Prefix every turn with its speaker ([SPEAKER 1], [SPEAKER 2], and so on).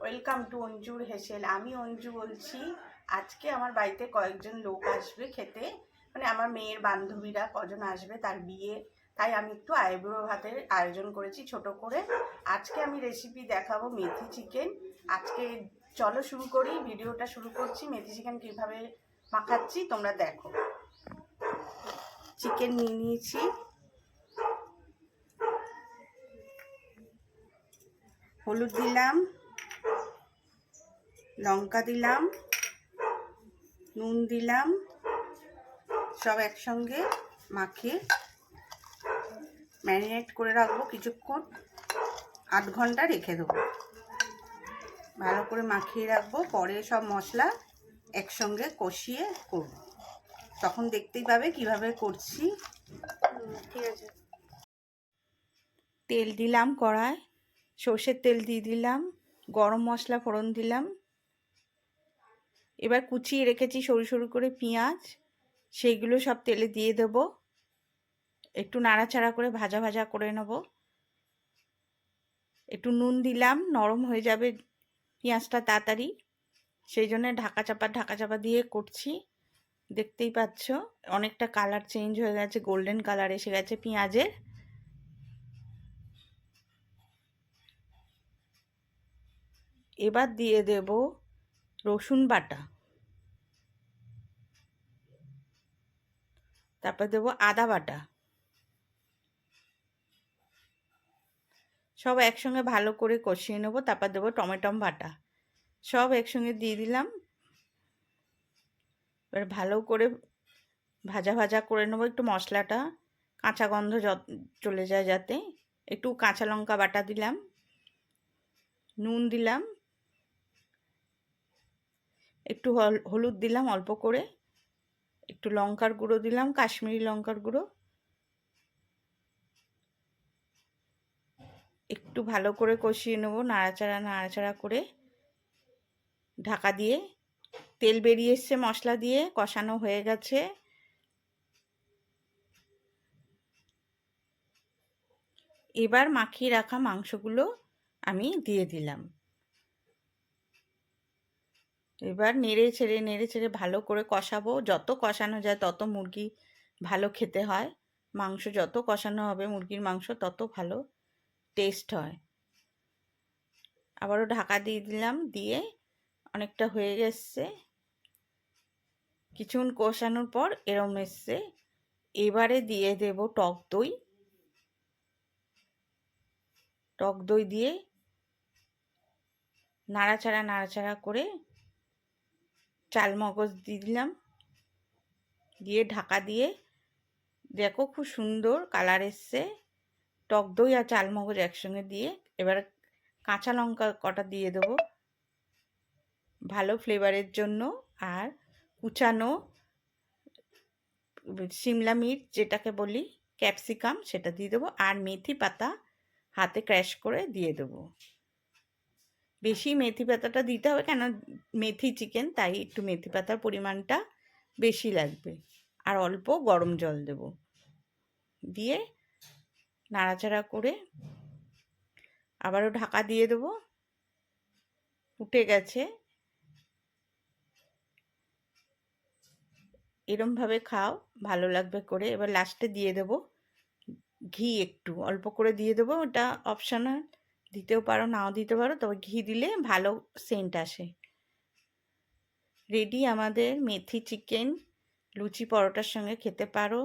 [SPEAKER 1] Welcome to অঞ্জুর হেসেল। আমি অঞ্জু বলছি, আজকে আমার বাড়িতে কয়েকজন লোক আসবে খেতে। মানে আমার মেয়ের বান্ধবীরা কজন আসবে তার বিয়ে। তাই আমি একটু আইব্রো ভাতের আয়োজন করেছি ছোট করে। আজকে আমি রেসিপি দেখাবো মেথি চিকেন আজকে চলো শুরু করি, ভিডিওটা শুরু করছি। মেথি চিকেন কীভাবে মাখাচ্ছি তোমরা দেখো। চিকেন নিয়ে নিয়েছি। হলুদ দিলাম। লঙ্কা দিলাম নুন দিলাম সব একসঙ্গে মাখিয়ে ম্যারিনেট করে রাখব কিছুক্ষণ আধ ঘণ্টা রেখে দেবো। ভালো করে মাখিয়ে রাখব পরে সব মশলা একসঙ্গে কষিয়ে করব। তখন দেখতেই পাবে কীভাবে করছি। ঠিক আছে। তেল দিলাম কড়ায় সর্ষের তেল দিয়ে দিলাম গরম মশলা ফোড়ন দিলাম এবার কুচিয়ে রেখেছি সরু সরু করে পেঁয়াজ। সেইগুলো সব তেলে দিয়ে দেব। একটু নাড়াচাড়া করে ভাজা ভাজা করে নেব। একটু নুন দিলাম, নরম হয়ে যাবে পেঁয়াজটা তাড়াতাড়ি। সেই জন্য ঢাকা চাপা ঢাকা চাপা দিয়ে করছি। দেখতেই পাচ্ছ, অনেকটা কালার চেঞ্জ হয়ে গেছে, গোল্ডেন কালার এসে গেছে পেঁয়াজের। এবার দিয়ে দেব রসুন বাটা। তারপর দেব আদা বাটা। সব একসঙ্গে ভালো করে কষিয়ে নেব, তারপর দেবো টমেটম বাটা। সব একসঙ্গে দিয়ে দিলাম। এবার ভালো করে ভাজা ভাজা করে নেব একটু মশলাটা। কাঁচা গন্ধ চলে যায় যাতে। একটু কাঁচা লঙ্কা বাটা দিলাম। নুন দিলাম। একটু হলুদ দিলাম অল্প করে। একটু লঙ্কার গুঁড়ো দিলাম, কাশ্মীরি লঙ্কার গুঁড়ো। একটু ভালো করে কষিয়ে নেব, নাড়াচাড়া নাড়াচাড়া করে। ঢাকা দিয়ে তেল বেরিয়ে এসছে মশলা দিয়ে, কষানো হয়ে গেছে। এবার মাখিয়ে রাখা মাংসগুলো আমি দিয়ে দিলাম। এবার নেড়ে ছেড়ে নেড়ে ছেড়ে ভালো করে কষাবো। যত কষানো যায় তত মুরগি ভালো খেতে হয়। মাংস যত কষানো হবে মুরগির মাংস তত ভালো টেস্ট হয়। আবারও ঢাকা দিয়ে দিলাম, দিয়ে অনেকটা হয়ে গেছে। কিছুক্ষণ কষানোর পর এরম এসছে। এবারে দিয়ে দেব টক দই। টক দই দিয়ে নাড়াচাড়া নাড়াচাড়া করে চাল মগজ দিয়ে দিলাম। দিয়ে ঢাকা দিয়ে, দেখো খুব সুন্দর কালার এসছে। টক দই আর চাল মগজ একসঙ্গে দিয়ে, এবার কাঁচা লঙ্কা কটা দিয়ে দেবো। ভালো ফ্লেভারের জন্য আর কুচানো সিমলা মির্চ যেটাকে বলি ক্যাপসিকাম সেটা দিয়ে দেবো। আর মেথি পাতা হাতে ক্র্যাশ করে দিয়ে দেবো। বেশি মেথি পাতাটা দিতে হবে কেন? মেথি চিকেন, তাই একটু মেথি পাতার পরিমাণটা বেশি লাগবে। আর অল্প গরম জল দেব। দিয়ে নাড়াচাড়া করে আবারও ঢাকা দিয়ে দেবো। উঠে গেছে। এরমভাবে খাও, ভালো লাগবে করে। এবার লাস্টে দিয়ে দেবো ঘি একটু। অল্প করে দিয়ে দেবো। ওটা অপশনাল দিতেও পারো, নাও দিতে পারো। তবে ঘি দিলে ভালো সেন্ট আসে। রেডি আমাদের মেথি চিকেন লুচি পরোটার সঙ্গে খেতে পারো।